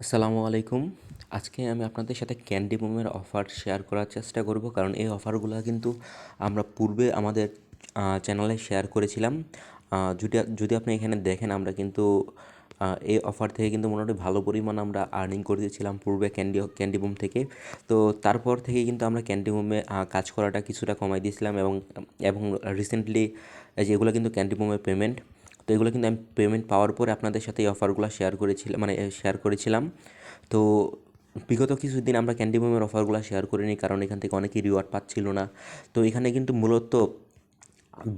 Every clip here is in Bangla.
আসসালামু আলাইকুম। আজকে আমি আপনাদের সাথে ক্যান্ডি বুমের অফার শেয়ার করার চেষ্টা করব, কারণ এই অফারগুলো কিন্তু আমরা পূর্বে আমাদের চ্যানেলে শেয়ার করেছিলাম। যদি যদি আপনি এখানে দেখেন, আমরা কিন্তু এই অফার থেকে কিন্তু মোটামুটি ভালো পরিমাণ আমরা আর্নিং করেছিলাম পূর্বে ক্যান্ডি ক্যান্ডি বুম থেকে। তো তারপর থেকে কিন্তু আমরা ক্যান্ডি বুমে কাজ করাটা কিছুটা কমাই দিয়েছিলাম এবং এবং রিসেন্টলি যেগুলো কিন্তু ক্যান্ডি বুমের পেমেন্ট তো এগুলো কিন্তু আমি পেমেন্ট পাওয়ার পরে আপনাদের সাথে এই অফারগুলো শেয়ার করেছিলাম মানে শেয়ার করেছিলাম। তো বিগত কিছুদিন আমরা ক্যান্ডি বুমের অফারগুলো শেয়ার করিনি, কারণ এখান থেকে অনেকেই রিওয়ার্ড পাচ্ছিল না। তো এখানে কিন্তু মূলত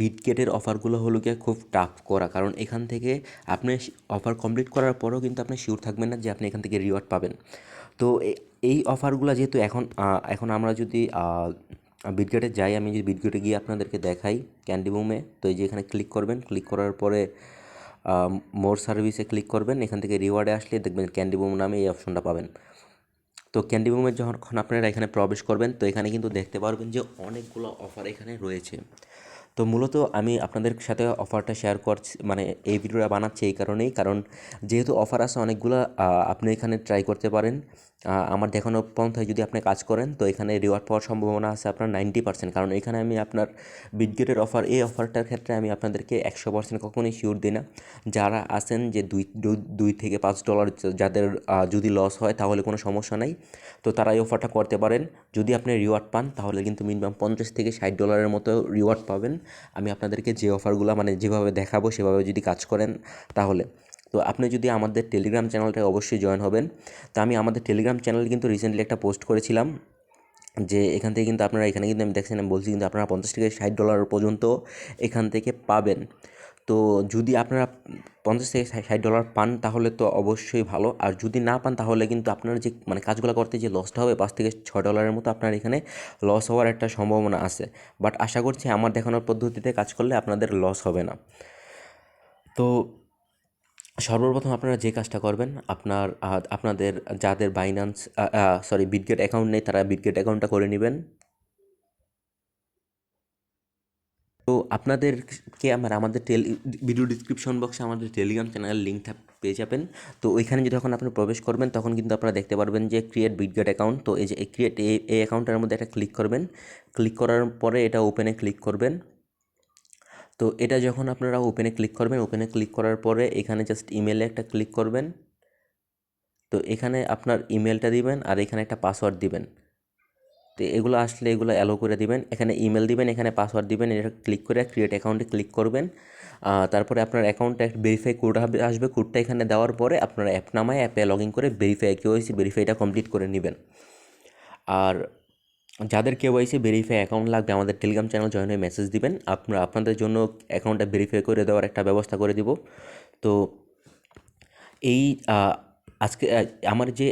বিটগেটের অফারগুলো হলো গিয়ে খুব টাফ করা, কারণ এখান থেকে আপনি অফার কমপ্লিট করার পরেও কিন্তু আপনি শিওর থাকবেন না যে আপনি এখান থেকে রিওয়ার্ড পাবেন। তো এই অফারগুলো যেহেতু এখন এখন আমরা যদি বিটগেটে যাই, আমি যদি বিটগেটে গিয়ে আপনাদেরকে দেখাই ক্যান্ডি বুমে তো এই যে এখানে ক্লিক করবেন ক্লিক করার পরে মোর সার্ভিসে ক্লিক করবেন, এখান থেকে রিওয়ার্ডে আসলে দেখবেন ক্যান্ডি বুম নামে এই অপশনটা পাবেন। তো ক্যান্ডি বুমে যখন আপনারা এখানে প্রবেশ করবেন, তো এখানে কিন্তু দেখতে পারবেন যে অনেকগুলো অফার এখানে রয়েছে। তো মূলত আমি আপনাদের সাথে অফারটা শেয়ার করছি মানে এই ভিডিওটা বানাচ্ছি এই কারণেই। কারণ যেহেতু অফার আছে অনেকগুলো আপনি এখানে ট্রাই করতে পারেন। আমার দেখানো পন্থায় যদি আপনি কাজ করেন, তো এখানে রিওয়ার্ড পাওয়ার সম্ভাবনা আছে আপনার নাইনটি পার্সেন্ট কারণ এখানে আমি আপনার বিটগেটের অফার এই অফারটার ক্ষেত্রে আমি আপনাদেরকে একশো পার্সেন্ট কখনোই শিওর দিই না। যারা আছেন যে দুই- দুই থেকে পাঁচ ডলার যাদের যদি লস হয় তাহলে কোনো সমস্যা নাই। তো তারা এই অফারটা করতে পারেন। যদি আপনি রিওয়ার্ড পান তাহলে কিন্তু মিনিমাম পঞ্চাশ থেকে ষাট ডলারের মতো রিওয়ার্ড পাবেন। আমি আপনাদেরকে যে অফারগুলো মানে যেভাবে দেখাবো, সেভাবে যদি কাজ করেন তাহলে। তো আপনি যদি আমাদের টেলিগ্রাম চ্যানেলটায় অবশ্যই জয়েন হবেন। তো আমি আমাদের টেলিগ্রাম চ্যানেল কিন্তু রিসেন্টলি একটা পোস্ট করেছিলাম যে এখান থেকে কিন্তু আপনারা, এখানে কিন্তু আমি দেখছেন, আমি বলছি কিন্তু আপনারা পঞ্চাশ থেকে ষাট ডলার পর্যন্ত এখান থেকে পাবেন। তো যদি আপনারা পঞ্চাশ থেকে ষাট ডলার পান, তাহলে তো অবশ্যই ভালো। আর যদি না পান, তাহলে কিন্তু আপনার যে মানে কাজগুলো করতে যে লসটা হবে, পাঁচ থেকে ছয় ডলারের মতো আপনার এখানে লস হওয়ার একটা সম্ভাবনা আছে। বাট আশা করছি আমার দেখানোর পদ্ধতিতে কাজ করলে আপনাদের লস হবে না। তো সর্বপ্রথম আপনারা যে কাজটা করবেন, আপনার আপনাদের যাদের বাইন্যান্স সরি বিটগেট অ্যাকাউন্ট নেই, তারা বিটগেট অ্যাকাউন্টটা করে নেবেন। তো আপনাদেরকে আমার, আমাদের টেল ভিডিও ডিসক্রিপশন বক্সে আমাদের টেলিগ্রাম চ্যানেলের লিঙ্কটা পেয়ে যাবেন। তো ওইখানে যখন আপনি প্রবেশ করবেন, তখন কিন্তু আপনারা দেখতে পারবেন যে ক্রিয়েট বিটগেট অ্যাকাউন্ট তো এই যে ক্রিয়েট এই অ্যাকাউন্টের মধ্যে একটা ক্লিক করবেন। ক্লিক করার পরে এটা ওপেনে ক্লিক করবেন। তো এটা যখন আপনারা ওপেনে ক্লিক করবেন ওপেনে ক্লিক করার পরে এখানে জাস্ট ইমেলে একটা ক্লিক করবেন। তো এখানে আপনার ইমেলটা দিবেন আর এখানে একটা পাসওয়ার্ড দিবেন। তো এগুলো আসলে এগুলো অ্যালো করে দিবেন। এখানে ইমেল দিবেন, এখানে পাসওয়ার্ড দিবেন, এটা ক্লিক করে ক্রিয়েট অ্যাকাউন্টে ক্লিক করবেন। তারপরে আপনার অ্যাকাউন্টটা ভেরিফাই কোড আসবে। কোডটা এখানে দেওয়ার পরে আপনার অ্যাপ নামায় অ্যাপে লগ ইন করে ভেরিফাই কেওয়াইসি ভেরিফাইটা কমপ্লিট করে নেবেন। আর যাদের কেওয়াইসি ভেরিফাই অ্যাকাউন্ট লাগবে, আমাদের টেলিগ্রাম চ্যানেল জয়েন হয়ে মেসেজ দিবেন। আপনারা, আপনাদের জন্য অ্যাকাউন্টটা ভেরিফাই করে দেওয়ার একটা ব্যবস্থা করে দিব। তো এই আজকে আমার যে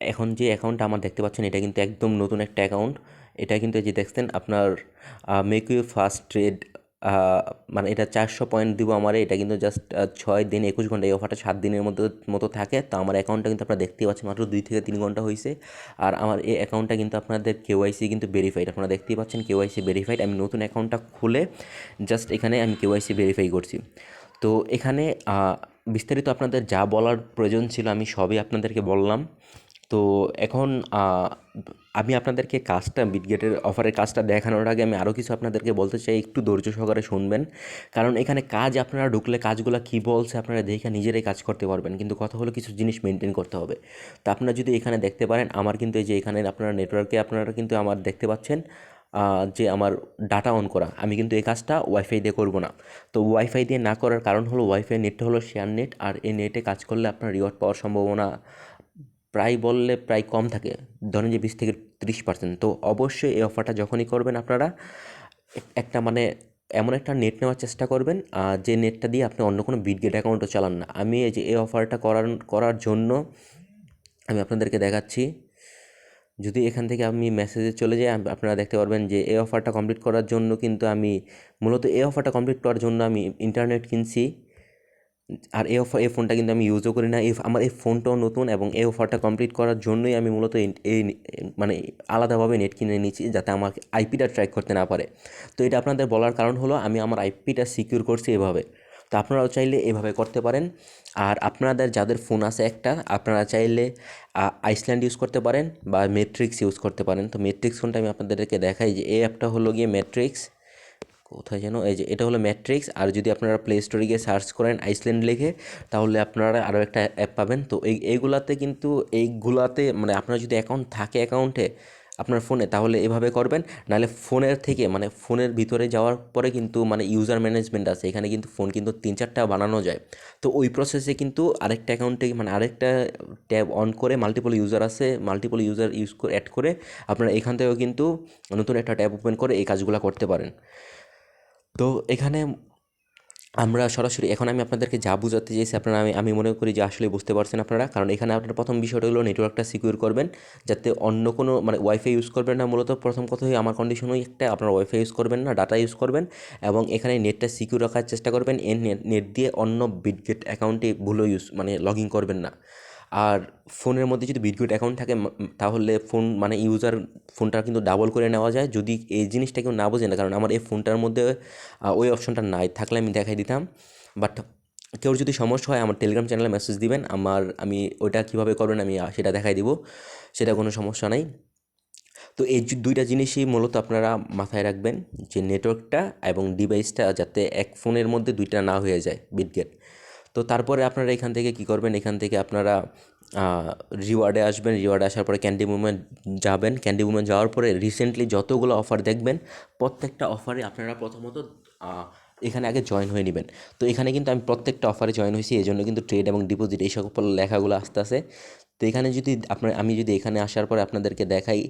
এখন যে অ্যাকাউন্টটা আমার দেখতে পাচ্ছেন, এটা কিন্তু একদম নতুন একটা অ্যাকাউন্ট এটা কিন্তু যে দেখছেন, আপনার মেক ইউ ফার্স্ট ট্রেড মানে এটা চারশো পয়েন্ট দিব আমার, এটা কিন্তু জাস্ট ছয় দিন, একুশ ঘণ্টা, এই অফারটা সাত দিনের মধ্যে, মতো থাকে। তো আমার অ্যাকাউন্টটা কিন্তু আপনারা দেখতেই পাচ্ছেন, মাত্র দুই থেকে তিন ঘণ্টা হয়েছে আর আমার এই অ্যাকাউন্টটা কিন্তু আপনাদের কেওয়াইসি কিন্তু ভেরিফাইড আপনারা দেখতেই পাচ্ছেন কেওয়াইসি ভেরিফাইড আমি নতুন অ্যাকাউন্টটা খুলে জাস্ট এখানে আমি কেওয়াইসি ভেরিফাই করছি। তো এখানে বিস্তারিত আপনাদের যা বলার প্রয়োজন ছিল আমি সবই আপনাদেরকে বললাম। তো এখন আমি আপনাদেরকে কাজটা বিটগেটের অফারের কাজটা দেখানোর আগে আমি আরও কিছু আপনাদেরকে বলতে চাই। একটু ধৈর্য সহকারে শুনবেন। কারণ এখানে কাজ, আপনারা ঢুকলে কাজগুলো কী বলছে, আপনারা দেখে নিজেরাই কাজ করতে পারবেন। কিন্তু কথা হলো কিছু জিনিস মেনটেন করতে হবে। তো আপনারা যদি এখানে দেখতে পারেন, আমার কিন্তু এই যে এখানে আপনারা নেটওয়ার্কে আপনারা কিন্তু আমার দেখতে পাচ্ছেন যে আমার ডাটা অন করা। আমি কিন্তু এই কাজটা ওয়াইফাই দিয়ে করব না। তো ওয়াইফাই দিয়ে না করার কারণ হলো ওয়াইফাই নেটটা হলো শেয়ার নেট আর এই নেটে কাজ করলে আপনার রিওয়ার্ড পাওয়ার সম্ভাবনা প্রায় বললে প্রায় কম থাকে, ধরেন যে বিশ থেকে ত্রিশ পার্সেন্ট তো অবশ্যই এই অফারটা যখনই করবেন আপনারা, একটা মানে এমন একটা নেট নেওয়ার চেষ্টা করবেন যে নেটটা দিয়ে আপনি অন্য কোনো বিটগেট অ্যাকাউন্টও চালান না। আমি এই যে এই অফারটা করার করার জন্য আমি আপনাদেরকে দেখাচ্ছি। যদি এখান থেকে আমি মেসেজে চলে যাই আপনারা দেখতে পারবেন যে এই অফারটা কমপ্লিট করার জন্য কিন্তু আমি, মূলত এই অফারটা কমপ্লিট করার জন্য আমি ইন্টারনেট কিনছি। আর এই অফার এই ফোনটা কিন্তু আমি ইউজও করি না। এই আমার এই ফোনটাও নতুন এবং এই অফারটা কমপ্লিট করার জন্যই আমি মূলত এই মানে আলাদাভাবে নেট কিনে নিয়েছি যাতে আমার আইপিটা ট্র্যাক করতে না পারে। তো এটা আপনাদের বলার কারণ হলো আমি আমার আইপিটা সিকিউর করছি এভাবে। তো আপনারাও চাইলে এভাবে করতে পারেন। আর আপনাদের যাদের ফোন আছে একটা, আপনারা চাইলে আইসল্যান্ড ইউজ করতে পারেন বা মেট্রিক্স ইউজ করতে পারেন। তো মেট্রিক্স ফোনটা আমি আপনাদেরকে দেখাই যে এই অ্যাপটা হলো গিয়ে মেট্রিক্স কোথায় যেন? এই যে, এটা হলো ম্যাট্রিক্স। আর যদি আপনারা প্লে স্টোরে গিয়ে সার্চ করেন আইসল্যান্ড লিখে, তাহলে আপনারা আরও একটা অ্যাপ পাবেন। তো এই, এইগুলাতে কিন্তু, এইগুলাতে মানে আপনার যদি অ্যাকাউন্ট থাকে অ্যাকাউন্টে আপনার ফোনে তাহলে এভাবে করবেন। নাহলে ফোনের থেকে মানে ফোনের ভিতরে যাওয়ার পরে কিন্তু মানে ইউজার ম্যানেজমেন্ট আছে। এখানে কিন্তু ফোন কিন্তু তিন চারটা বানানো যায়। তো ওই প্রসেসে কিন্তু আরেকটা অ্যাকাউন্টে মানে আরেকটা ট্যাব অন করে মাল্টিপল ইউজার আছে মাল্টিপল ইউজার ইউজ করে অ্যাড করে, আপনারা এখান থেকেও কিন্তু নতুন একটা ট্যাব ওপেন করে এই কাজগুলো করতে পারেন। তো এখানে আমরা সরাসরি, এখন আমি আপনাদেরকে যা বোঝাতে চাইছি, আপনারা আমি আমি মনে করি যে আসলে বুঝতে পারছেন আপনারা। কারণ এখানে আপনার প্রথম বিষয়টা হলো নেটওয়ার্কটা সিকিউর করবেন, যাতে অন্য কোনো মানে ওয়াইফাই ইউজ করবেন না। মূলত প্রথম কথা হয়ে আমার কন্ডিশনই একটা, আপনার ওয়াইফাই ইউজ করবেন না ডাটা ইউজ করবেন এবং এখানে নেটটা সিকিউর রাখার চেষ্টা করবেন। এর নেট দিয়ে অন্য বিটগেট অ্যাকাউন্টে ভুলো ইউজ মানে লগ ইন করবেন না। আর ফোনের মধ্যে যদি বিটগুট অ্যাকাউন্ট থাকে তাহলে ফোন মানে ইউজার ফোনটা কিন্তু ডাবল করে নেওয়া যায়। যদি এই জিনিসটা কেউ না বোঝে না, কারণ আমার এই ফোনটার মধ্যে ওই অপশনটা নাই, থাকলে আমি দেখাই দিতাম। বাট কেউ যদি সমস্যা হয়, আমার টেলিগ্রাম চ্যানেলে মেসেজ দিবেন, আমার, আমি ওইটা কীভাবে করবেন, আমি সেটা দেখাই দিব। সেটা কোনো সমস্যা নাই। তো এই দুইটা জিনিসই মূলত আপনারা মাথায় রাখবেন, যে নেটওয়ার্কটা এবং ডিভাইসটা যাতে এক ফোনের মধ্যে দুইটা না হয়ে যায়, বিটগেট। তো তারপরে আপনারা এখান থেকে কি করবেন? এখান থেকে আপনারা রিওয়ার্ডে আসবেন। রিওয়ার্ডে আসার পরে ক্যান্ডি মুভমেন্ট যাবেন। ক্যান্ডি মুভমেন্ট যাওয়ার পরে রিসেন্টলি যতগুলো অফার দেখবেন, প্রত্যেকটা অফারে আপনারা প্রথমত এখানে আগে জয়েন হয়ে নেবেন। তো এখানে কিন্তু আমি প্রত্যেকটা অফারে জয়েন হয়েছি এই জন্য কিন্তু ট্রেড এবং ডিপোজিট এই সকল লেখাগুলো আস্তে আসে তো এখানে যদি আপনার, আমি যদি এখানে আসার পরে আপনাদেরকে দেখাই,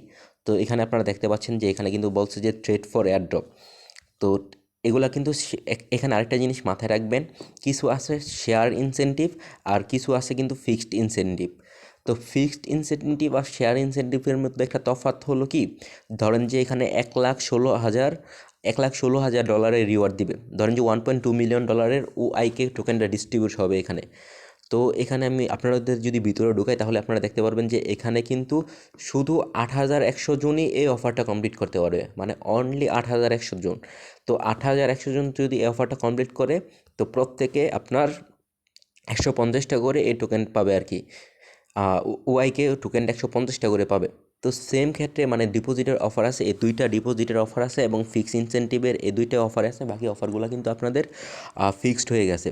তো এখানে আপনারা দেখতে পাচ্ছেন যে এখানে কিন্তু বলছে যে ট্রেড ফর এয়ারড্রপ তো এগুলা কিন্তু এখানে আরেকটা জিনিস মাথায় রাখবেন, কিছু আছে শেয়ার ইনসেন্টিভ আর কিছু আছে কিন্তু ফিক্সড ইনসেন্টিভ তো ফিক্সড ইনসেন্টিভ আর শেয়ার ইনসেন্টিভের মধ্যে একটা তফাৎ হলো কি? ধরেন যে এখানে এক লাখ ষোলো হাজার, এক লাখ ষোলো হাজার ডলারের রিওয়ার্ড দিবে। ধরেন যে ওয়ান পয়েন্ট টু মিলিয়ন ডলারের ওআইকে আইকে টোকেনটা ডিস্ট্রিবিউট হবে এখানে। তো এখানে আমি আপনাদের যদি ভিতরে ঢুকাই, তাহলে আপনারা দেখতে পারবেন যে এখানে কিন্তু শুধু আট হাজার একশো জনই এই অফারটা কমপ্লিট করতে পারবে। মানে অনলি আট হাজার একশো জন। তো আট হাজার একশো জন যদি এই অফারটা কমপ্লিট করে, তো প্রত্যেকে আপনার একশো পঞ্চাশটা করে এই টোকেন পাবে আর কি। ওয়াইকে টোকেনটা একশো পঞ্চাশটা করে পাবে। তো সেম ক্ষেত্রে মানে ডিপোজিটের অফার আছে, এই দুইটা ডিপোজিটের অফার আছে এবং ফিক্স ইনসেন্টিভের এই দুইটা অফার আছে। বাকি অফারগুলো কিন্তু আপনাদের ফিক্সড হয়ে গেছে।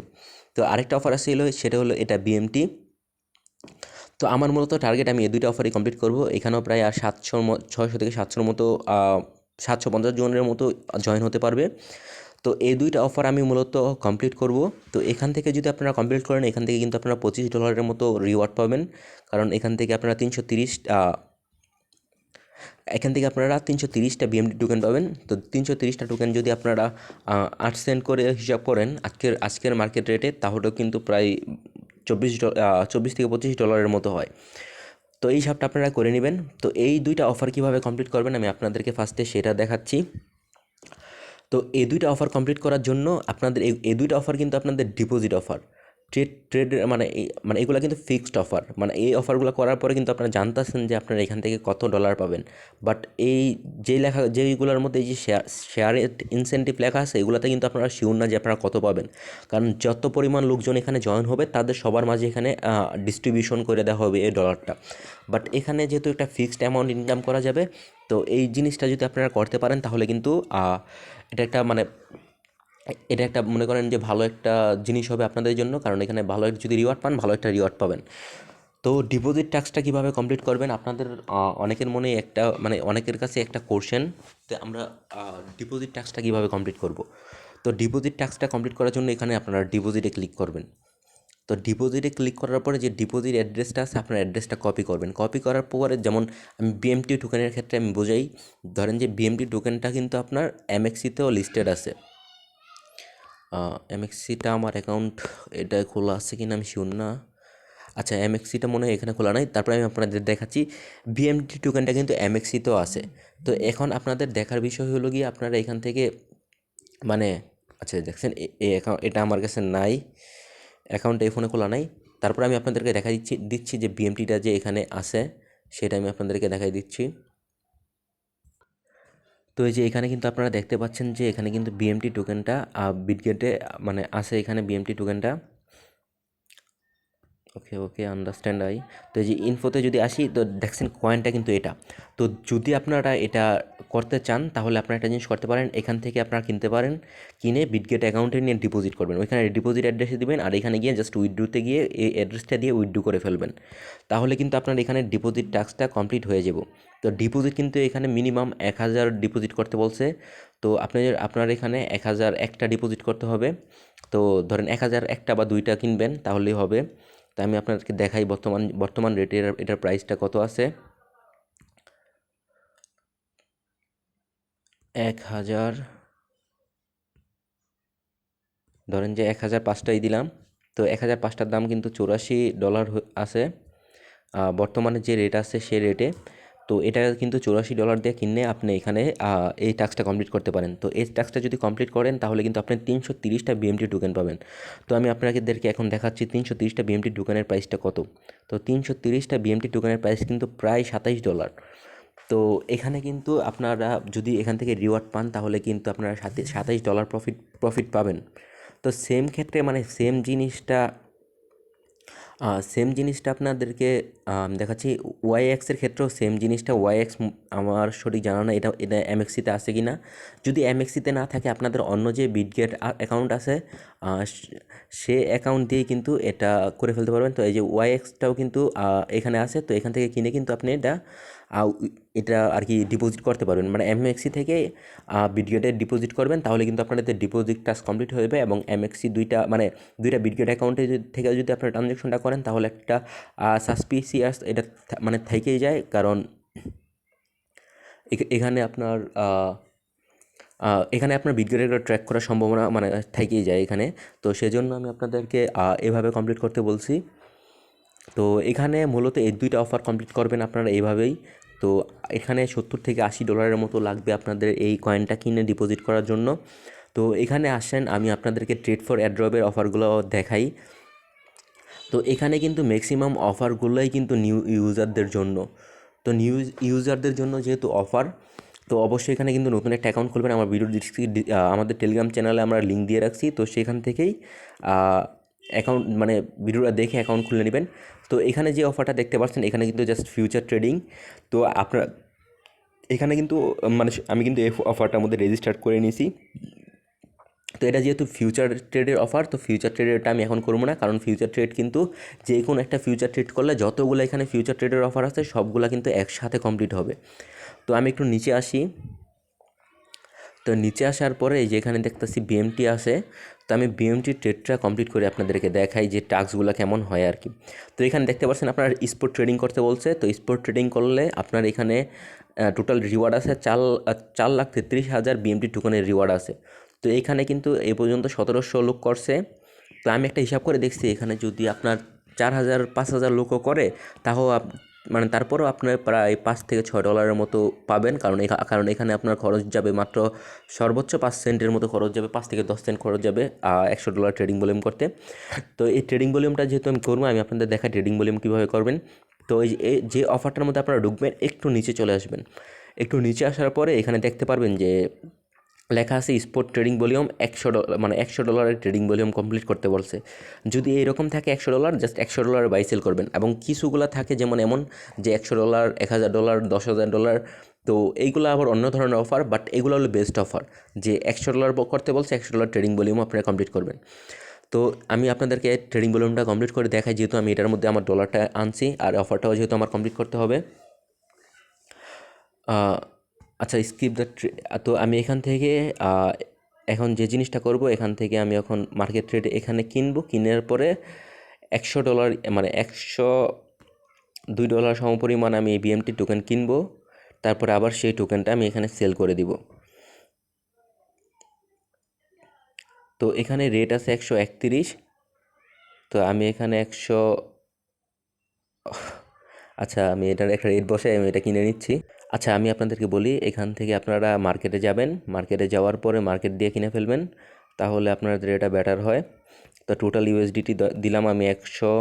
তো আরেকটা অফার আসছিল, সেটা হলো এটা বিএমটি তো আমার মূলত টার্গেট আমি এই দুইটা অফারই কমপ্লিট করব। এখানেও প্রায় আর সাতশোর ছয়শো থেকে সাতশোর মতো সাতশো পঞ্চাশ জনের মতো জয়েন হতে পারবে। তো এই দুইটা অফার আমি মূলত কমপ্লিট করব। তো এখান থেকে যদি আপনারা কমপ্লিট করেন, এখান থেকে কিন্তু আপনারা পঁচিশ ডলারের মতো রিওয়ার্ড পাবেন। কারণ এখান থেকে আপনারা তিনশো তিরিশ এখান থেকে আপনারা তিনশো তিরিশটা বিএমডি টোকেন পাবেন। তো তিনশো তিরিশটা টোকেন যদি আপনারা আট সেন্ট করে হিসাব করেন আজকের আজকের মার্কেট রেটে তাহলেও কিন্তু প্রায় চব্বিশ চব্বিশ থেকে পঁচিশ ডলারের মতো হয়। তো এই হিসাবটা আপনারা করে নেবেন। তো এই দুইটা অফার কীভাবে কমপ্লিট করবেন আমি আপনাদেরকে ফার্স্টে সেটা দেখাচ্ছি। তো এই দুইটা অফার কমপ্লিট করার জন্য আপনাদের, এই দুইটা অফার কিন্তু আপনাদের ডিপোজিট অফার ট্রেড ট্রেড মানে মানে এগুলো কিন্তু ফিক্সড অফার মানে এই অফারগুলো করার পরে কিন্তু আপনারা জানতেছেন যে আপনারা এখান থেকে কত ডলার পাবেন। বাট এই যে লেখা, যেইগুলোর মধ্যে এই যে শেয়ার শেয়ারের ইনসেন্টিভ লেখা আছে, এগুলোতে কিন্তু আপনারা শিওর না যে আপনারা কত পাবেন। কারণ যত পরিমাণ লোকজন এখানে জয়েন হবে, তাদের সবার মাঝে এখানে ডিস্ট্রিবিউশন করে দেওয়া হবে এই ডলারটা বাট এখানে যেহেতু একটা ফিক্সড অ্যামাউন্ট ইনকাম করা যাবে, তো এই জিনিসটা যদি আপনারা করতে পারেন, তাহলে কিন্তু এটা একটা মানে এটা একটা, মনে করেন যে ভালো একটা জিনিস হবে আপনাদের জন্য, কারণ এখানে ভালো একটা যদি রিওয়ার্ড পান, ভালো একটা রিওয়ার্ড পাবেন। তো ডিপোজিট ট্যাক্সটা কীভাবে কমপ্লিট করবেন? আপনাদের অনেকের মনে একটা মানে অনেকের কাছে একটা কোশ্চেন তো আমরা ডিপোজিট ট্যাক্সটা কীভাবে কমপ্লিট করব? তো ডিপোজিট ট্যাক্সটা কমপ্লিট করার জন্য এখানে আপনারা ডিপোজিটে ক্লিক করবেন। তো ডিপোজিটে ক্লিক করার পরে যে ডিপোজিট অ্যাড্রেসটা আছে, আপনার অ্যাড্রেসটা কপি করবেন। কপি করার পরে যেমন আমি বিএমটি টোকেনের ক্ষেত্রে আমি বোঝাই, ধরেন যে বিএমটি টোকেনটা কিন্তু আপনার এমএক্সিতেও লিস্টেড আছে। এমএক্সিটা আমার অ্যাকাউন্ট এটা খোলা আছে কি না আমি শিওর না। আচ্ছা এমএক্সিটা মনে হয় এখানে খোলা নাই। তারপরে আমি আপনাদের দেখাচ্ছি। বিএমটি টোকেনটা কিন্তু এমএক্সিতেও আছে। তো এখন আপনাদের দেখার বিষয় হলো গিয়ে আপনারা এখান থেকে মানে আচ্ছা দেখছেন এই অ্যাকাউন্ট এটা আমার কাছে নাই। অ্যাকাউন্ট এই ফোনে খোলা নাই। তারপরে আমি আপনাদেরকে দেখা দিচ্ছি দিচ্ছি যে বিএমটিটা যে এখানে আছে, সেটা আমি আপনাদেরকে দেখাই দিচ্ছি। তো এই যে এখানে কিন্তু আপনারা দেখতে পাচ্ছেন যে এখানে কিন্তু বিএমটি টোকেনটা বিটগেটে মানে আছে এখানে বিএমটি টোকেনটা ওকে ওকে আন্ডারস্ট্যান্ড আই তো যে ইনফোতে যদি আসি, তো দেখছেন কয়েনটা কিন্তু এটা। তো যদি আপনারা এটা করতে চান, তাহলে আপনারা একটা জিনিস করতে পারেন। এখান থেকে আপনারা কিনতে পারেন, কিনে বিটগেট অ্যাকাউন্টে নিয়ে ডিপোজিট করবেন। ওইখানে ডিপোজিট অ্যাড্রেসে দিবেন, আর এখানে গিয়ে জাস্ট উইথড্রুতে গিয়ে এই অ্যাড্রেসটা দিয়ে উইথড্রু করে ফেলবেন। তাহলে কিন্তু আপনার এখানে ডিপোজিট টাস্কটা কমপ্লিট হয়ে যাব। তো ডিপোজিট কিন্তু এখানে মিনিমাম এক হাজার ডিপোজিট করতে বলছে। তো আপনাদের আপনার এখানে এক হাজার একটা ডিপোজিট করতে হবে। তো ধরেন এক হাজার একটা বা দুইটা কিনবেন, তাহলেই হবে। তো আমি আপনাদেরকে দেখাই বর্তমান বর্তমান রেটে এটার প্রাইসটা কত আছে? এক হাজার, ধরেন যে এক হাজার পাঁচটাই দিলাম, তো এক হাজার পাঁচটার দাম কিন্তু চৌরাশি ডলার আছে। বর্তমানে যে রেট আছে সে রেটে তো এটা কিন্তু চৌরাশি ডলার দিয়ে কিনে আপনি এখানে এই টাস্কটা কমপ্লিট করতে পারেন। তো এই টাস্কটা যদি কমপ্লিট করেন, তাহলে কিন্তু আপনি তিনশো তিরিশটা বিএমটি টোকেন পাবেন। তো আমি আপনাদেরকে এখন দেখাচ্ছি তিনশো তিরিশটা বিএমটি টোকেনের প্রাইসটা কত। তো তিনশো তিরিশটা বিএমটি টোকেনের প্রাইস কিন্তু প্রায় সাতাইশ ডলার তো এখানে কিন্তু আপনারা যদি এখান থেকে রিওয়ার্ড পান, তাহলে কিন্তু আপনারা সাতাইশ ডলার প্রফিট প্রফিট পাবেন। তো সেম ক্ষেত্রে মানে সেম জিনিসটা সেম জিনিসটা আপনাদেরকে দেখাচ্ছি ওয়াই এক্সের ক্ষেত্রেও সেম জিনিসটা ওয়াই এক্স আমার সঠিক জানা না এটা এটা এমএক্সিতে আছে কি না যদি এমএক্সিতে না থাকে, আপনাদের অন্য যে বিটগেট অ্যাকাউন্ট আছে সে- অ্যাকাউন্ট দিয়ে কিন্তু এটা করে ফেলতে পারবেন। তো এই যে ওয়াই এক্সটাও কিন্তু এখানে আছে, তো এখান থেকে কিনে কিন্তু আপনি এটা এটা আর কি ডিপোজিট করতে পারবেন। মানে এমএক্সি থেকে বিটগেটে ডিপোজিট করবেন, তাহলে কিন্তু আপনাদের ডিপোজিট টাস্ক কমপ্লিট হয়ে যাবে এবং এমএক্সি দুইটা মানে দুইটা বিটগেট অ্যাকাউন্টে থেকে যদি আপনার ট্রানজ্যাকশনটা করেন, তাহলে একটা সাসপিসিয়াস এটা মানে থেকেই যায়। কারণ এখ- এখানে আপনার এখানে আপনার বিটগেটের ট্র্যাক করার সম্ভাবনা মানে থেকেই যায় এখানে। তো সেজন্য আমি আপনাদেরকে এভাবে কমপ্লিট করতে বলছি। তো এখানে মূলত এই দুইটা অফার কমপ্লিট করবেন আপনারা এইভাবেই। তো এখানে সত্তর থেকে আশি ডলারের মতো লাগবে আপনাদের এই কয়েনটা কিনে ডিপোজিট করার জন্য। তো এখানে আসেন, আমি আপনাদেরকে ট্রেড ফর অ্যাড্রপের অফারগুলো দেখাই। তো এখানে কিন্তু ম্যাক্সিমাম অফারগুলোই কিন্তু নিউ ইউজারদের জন্য। তো নিউ ইউজারদের জন্য যেহেতু অফার তো অবশ্যই এখানে কিন্তু নতুন একটা অ্যাকাউন্ট খুলবেন। আমার ভিডিও আমাদের টেলিগ্রাম চ্যানেলে আমরা লিঙ্ক দিয়ে রাখছি। তো সেখান থেকেই অ্যাকাউন্ট মানে ভিডিওটা দেখে অ্যাকাউন্ট খুলে নেবেন। তো এখানে যে অফারটা দেখতে পাচ্ছেন, এখানে কিন্তু জাস্ট ফিউচার ট্রেডিং তো আপনার, এখানে কিন্তু মানে আমি কিন্তু এই অফারটার মধ্যে রেজিস্টার করে নিয়েছি। তো এটা যেহেতু ফিউচার ট্রেডের অফার তো ফিউচার ট্রেডেরটা আমি এখন করব না। কারণ ফিউচার ট্রেড কিন্তু যে কোনো একটা ফিউচার ট্রেড করলে যতগুলো এখানে ফিউচার ট্রেডের অফার আছে, সবগুলো কিন্তু একসাথে কমপ্লিট হবে। তো আমি একটু নিচে আসি। তো নিচে আসার পরে এই যে এখানে দেখতেছি বিএমটি আছে। তো আমি বিএমটি ট্রেডটা কমপ্লিট করে আপনাদেরকে দেখাই যে টাস্কগুলো কেমন হয় আর কি। তো এখানে দেখতে পাচ্ছেন আপনার স্পোর্ট ট্রেডিং করতে বলছে। তো স্পোর্ট ট্রেডিং করলে আপনার এখানে টোটাল রিওয়ার্ড আছে চার চার লাখ তেত্রিশ হাজার বিএমটি টোকনের রিওয়ার্ড আছে। তো এখানে কিন্তু এ পর্যন্ত সতেরোশো লোক করছে। তো আমি একটা হিসাব করে দেখছি, এখানে যদি আপনার চার হাজার, পাঁচ হাজার লোকও করে তাও মানে তারপরও আপনার প্রায় পাঁচ থেকে ছয় ডলারের মতো পাবেন। কারণ কারণ এখানে আপনার খরচ যাবে মাত্র সর্বোচ্চ পাঁচ সেন্টের মতো খরচ যাবে, পাঁচ থেকে দশ সেন্ট খরচ যাবে একশো ডলার ট্রেডিং ভলিউম করতে। তো এই ট্রেডিং ভলিউমটা যেহেতু আমি করব, আমি আপনাদের দেখা ট্রেডিং ভলিউম কীভাবে করবেন। তো এই যে অফারটার মধ্যে আপনারা ঢুকবেন, একটু নিচে চলে আসবেন। একটু নিচে আসার পরে এখানে দেখতে পারবেন যে লেখা আছে স্পোর্ট ট্রেডিং ভলিউম একশো ডলার মানে একশো ডলারের ট্রেডিং ভলিউম কমপ্লিট করতে বলছে। যদি এইরকম থাকে একশো ডলার জাস্ট একশো ডলার বাই সেল করবেন। এবং কিছুগুলো থাকে যেমন এমন যে একশো ডলার এক হাজার ডলার দশ হাজার ডলার তো এইগুলো আবার অন্য ধরনের অফার বাট এগুলো হলো বেস্ট অফার যে একশো ডলার করতে বলছে, একশো ডলার ট্রেডিং ভলিউম আপনারা কমপ্লিট করবেন। তো আমি আপনাদেরকে ট্রেডিং ভলিউমটা কমপ্লিট করে দেখাই, যেহেতু আমি এটার মধ্যে আমার ডলারটা আনছি, আর অফারটাও যেহেতু আমার কমপ্লিট করতে হবে। আচ্ছা স্কিপ দ্য তো আমি এখান থেকে এখন যে জিনিসটা করব, এখান থেকে আমি এখন মার্কেট রেটে এখানে কিনবো। কিনার পরে একশো ডলার মানে একশো দুই ডলার সমপরিমাণ আমি এই বিএমটি টোকেন কিনবো। তারপরে আবার সেই টোকেনটা আমি এখানে সেল করে দিব। তো এখানে রেট আছে একশো একত্রিশ। তো আমি এখানে একশো আচ্ছা আমি এটার একটা রেট বসে আমি এটা কিনে নিচ্ছি। আচ্ছা আমি আপনাদেরকে বলি, এখান থেকে আপনারা মার্কেটে যাবেন, মার্কেটে যাওয়ার পরে মার্কেট দিয়ে কিনে ফেলবেন, তাহলে আপনাদের এটা বেটার হয়। তো টোটাল ইউএসডিটি দিলাম আমি একশো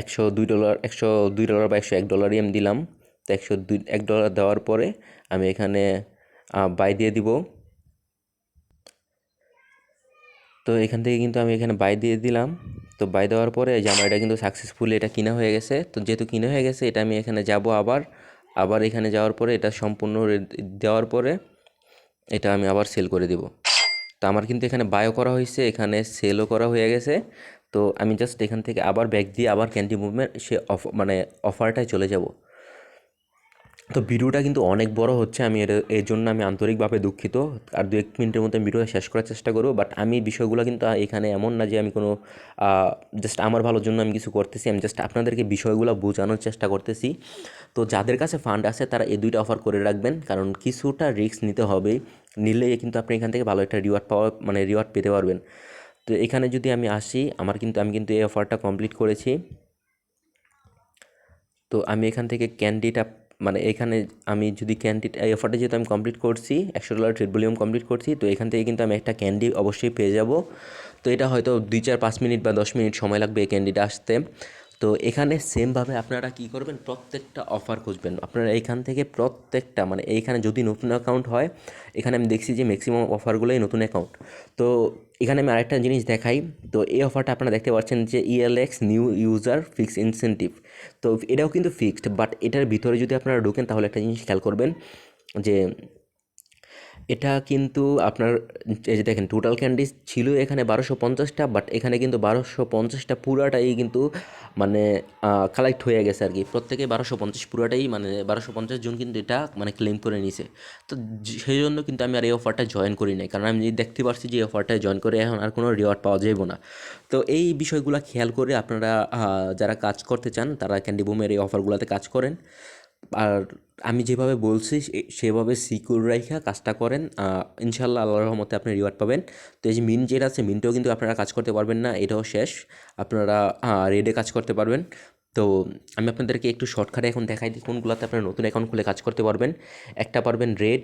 একশো দুই ডলার একশো দুই ডলার বা একশো এক ডলারই আমি দিলাম। তো একশো দুই, এক ডলার দেওয়ার পরে আমি এখানে বাই দিয়ে দিব। তো এখান থেকে কিন্তু আমি এখানে বাই দিয়ে দিলাম। তো বাই দেওয়ার পরে এই এটা কিন্তু সাকসেসফুলি এটা কিনা হয়ে গেছে। তো যেহেতু কিনা হয়ে গেছে, এটা আমি এখানে যাব আবার। আবার এখানে যাওয়ার পরে এটা সম্পূর্ণ দেওয়ার পরে এটা আমি আবার সেল করে দিব। তো আমার কিন্তু এখানে বায়ো করা হয়েছে, এখানে সেলও করা হয়ে গেছে। তো আমি জাস্ট এখান থেকে আবার ব্যাগ দিয়ে আবার ক্যান্ডি মুভমেন্ট সে অফ মানে অফারটায় চলে যাব। তো ভিডিওটা কিন্তু অনেক বড় হচ্ছে, আমি এর এর জন্য আমি আন্তরিকভাবে দুঃখিত। আর দু এক মিনিটের মধ্যে ভিডিওটা শেষ করার চেষ্টা করব বাট আমি বিষয়গুলো কিন্তু এখানে এমন না যে আমি কোনো জাস্ট আমার ভালোর জন্য আমি কিছু করতেছি, আমি জাস্ট আপনাদেরকে বিষয়গুলো বোঝানোর চেষ্টা করতেছি। তো যাদের কাছে ফান্ড আছে, তারা এই দুইটা অফার করে রাখবেন, কারণ কিছুটা রিস্ক নিতে হবে, নিলে কিন্তু আপনি এখান থেকে ভালো একটা রিওয়ার্ড পাওয়া মানে রিওয়ার্ড পেতে পারবেন। তো এখানে যদি আমি আসি, আমার কিন্তু, আমি কিন্তু এই অফারটা কমপ্লিট করেছি। তো আমি এখান থেকে ক্যান্ডিটা মানে এখানে আমি যদি ক্যান্ডি এই অফারটা যেহেতু আমি কমপ্লিট করছি, একশো ডলার ট্রেড ভলিউম কমপ্লিট করছি, তো এখান থেকে কিন্তু আমি একটা ক্যান্ডি অবশ্যই পেয়ে যাব। তো এটা হয়তো দুই চার পাঁচ মিনিট বা দশ মিনিট সময় লাগবে এই ক্যান্ডিটা আসতে। তো এখানে সেমভাবে আপনারা কি করবেন? প্রত্যেকটা অফার খুঁজবেন। আপনারা এইখান থেকে প্রত্যেকটা মানে এইখানে যদি নতুন অ্যাকাউন্ট হয়, এখানে আমি দেখছি যে ম্যাক্সিমাম অফারগুলোই নতুন অ্যাকাউন্ট তো এখানে আমি আরেকটা জিনিস দেখাই। তো এই অফারটা আপনারা দেখতে পাচ্ছেন যে ELX new user fix incentive তো এটাও কিন্তু ফিক্সড বাট এটার ভিতরে যদি আপনারা ঢোকেন, তাহলে একটা জিনিস খেয়াল করবেন যে এটা কিন্তু আপনার, এই যে দেখেন টোটাল ক্যান্ডিস ছিল এখানে বারোশো পঞ্চাশটা বাট এখানে কিন্তু বারোশো পঞ্চাশটা পুরাটাই কিন্তু মানে কালেক্ট হয়ে গেছে আর কি। প্রত্যেকে বারোশো পঞ্চাশ পুরাটাই মানে বারোশো পঞ্চাশ জন কিন্তু এটা মানে ক্লেম করে নিছে। তো সেই জন্য কিন্তু আমি আর এই অফারটা জয়েন করি নাই, কারণ আমি দেখতে পারছি যে এই অফারটায় জয়েন করে এখন আর কোনো রিওয়ার্ড পাওয়া যাবে না। তো এই বিষয়গুলো খেয়াল করে আপনারা যারা কাজ করতে চান, তারা ক্যান্ডি বুমের এই অফারগুলোতে কাজ করেন। আর আমি যেভাবে বলছি সেভাবে সিকিউর রাইখা কাজটা করেন। ইনশাল্লাহ আল্লাহর রহমতে আপনি রিওয়ার্ড পাবেন। তো এই যে মিন যেটা আছে মিনটাও কিন্তু আপনারা কাজ করতে পারবেন না, এটাও শেষ। আপনারা রেডে কাজ করতে পারবেন। তো আমি আপনাদেরকে একটু শর্টকাটে এখন দেখাই দিই, কোনগুলোতে আপনারা নতুন অ্যাকাউন্ট খুলে কাজ করতে পারবেন। একটা পারবেন রেড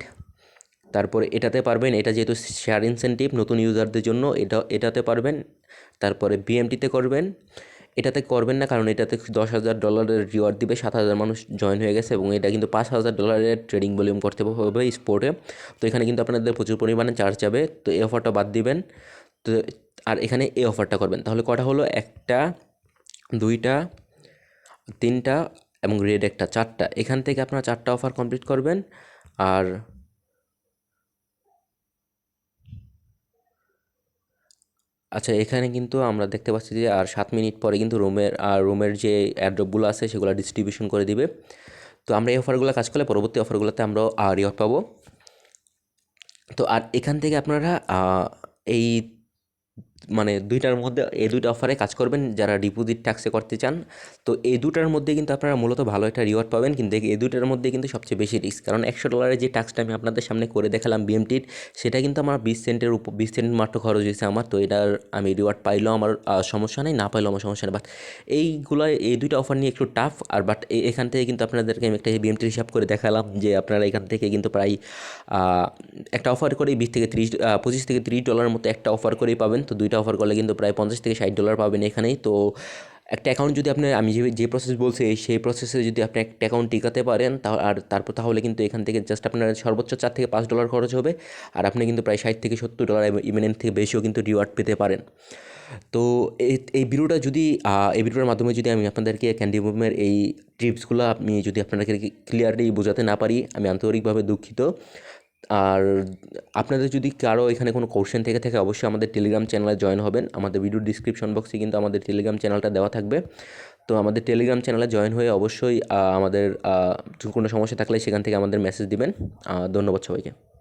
তারপরে এটাতে পারবেন, এটা যেহেতু শেয়ার ইনসেন্টিভ নতুন ইউজারদের জন্য, এটা, এটাতে পারবেন। তারপরে বিএমটিতে করবেন। এটাতে করবেন না, কারণ এটাতে দশ হাজার ডলারের রিওয়ার্ড দিবে, সাত হাজার মানুষ জয়েন হয়ে গেছে এবং এটা কিন্তু পাঁচ হাজার ডলারের ট্রেডিং ভলিউম করতে হবে স্পোর্টে তো এখানে কিন্তু আপনাদের প্রচুর পরিমাণে চার্জ যাবে, তো এই অফারটা বাদ দিবেন। তো আর এখানে এই অফারটা করবেন। তাহলে কটা হলো? একটা, দুইটা, তিনটা এবং রেড একটা, চারটা। এখান থেকে আপনারা চারটা অফার কমপ্লিট করবেন। আর আচ্ছা এখানে কিন্তু আমরা দেখতে পাচ্ছি যে আর সাত মিনিট পরে কিন্তু রুমের, আর রুমের যে অ্যাড্রপগুলো আছে সেগুলো ডিস্ট্রিবিউশন করে দিবে। তো আমরা এই অফারগুলো কাজ করলে পরবর্তী অফারগুলোতে আমরা আর রিওয়ার্ড পাবো। তো আর এখান থেকে আপনারা এই মানে দুইটার মধ্যে, এই দুইটা অফারে কাজ করবেন যারা ডিপোজিট ট্যাক্সে করতে চান। তো এই দুটার মধ্যে কিন্তু আপনারা মূলত ভালো একটা রিওয়ার্ড পাবেন। কিন্তু এই দুটার মধ্যে কিন্তু সবচেয়ে বেশি রিস্ক কারণ একশো ডলারের যে ট্যাক্সটা আমি আপনাদের সামনে করে দেখালাম বিএমটির সেটা কিন্তু আমার বিশ সেন্টের উপর, বিশ সেন্ট মাত্র খরচ হয়েছে আমার। তো এটার আমি রিওয়ার্ড পাইলেও আমার সমস্যা নেই, না পাইলেও আমার সমস্যা নেই। বাট এইগুলো, এই দুইটা অফার নিয়ে একটু টাফ আর বাট এখান থেকে কিন্তু আপনাদেরকে আমি একটা বিএমটির হিসাব করে দেখালাম যে আপনারা এখান থেকে কিন্তু প্রায় একটা অফার করে বিশ থেকে ত্রিশ পঁচিশ থেকে ত্রিশ ডলারের মতো একটা অফার করেই পাবেন। তো দুইটা অফার করলে কিন্তু প্রায় পঞ্চাশ থেকে ষাট ডলার পাবেন এখানেই। তো একটা অ্যাকাউন্ট যদি আপনি আমি যে যে প্রসেস বলছি সেই প্রসেসে যদি আপনি একটা অ্যাকাউন্ট টিকাতে পারেন তা আর তারপর তাহলে কিন্তু এখান থেকে জাস্ট আপনার সর্বোচ্চ চার থেকে পাঁচ ডলার খরচ হবে। আর আপনি কিন্তু প্রায় ষাট থেকে সত্তর ডলার ইভেন থেকে বেশিও কিন্তু রিওয়ার্ড পেতে পারেন। তো এই ভিডিওটা যদি এই ভিডিওর মাধ্যমে যদি আমি আপনাদেরকে ক্যান্ডি মুভমের এই টিপসগুলো আমি যদি আপনাদেরকে ক্লিয়ারলি বোঝাতে না পারি, আমি আন্তরিকভাবে দুঃখিত। আর আপনাদের যদি কারও এখানে কোনো কোশ্চেন থেকে থাকে, অবশ্যই আমাদের টেলিগ্রাম চ্যানেলে জয়েন হবেন। আমাদের ভিডিও ডিসক্রিপশন বক্সে কিন্তু আমাদের টেলিগ্রাম চ্যানেলটা দেওয়া থাকবে। তো আমাদের টেলিগ্রাম চ্যানেলে জয়েন হয়ে অবশ্যই আমাদের কোনো সমস্যা থাকলে সেখান থেকে আমাদের মেসেজ দিবেন। ধন্যবাদ সবাইকে।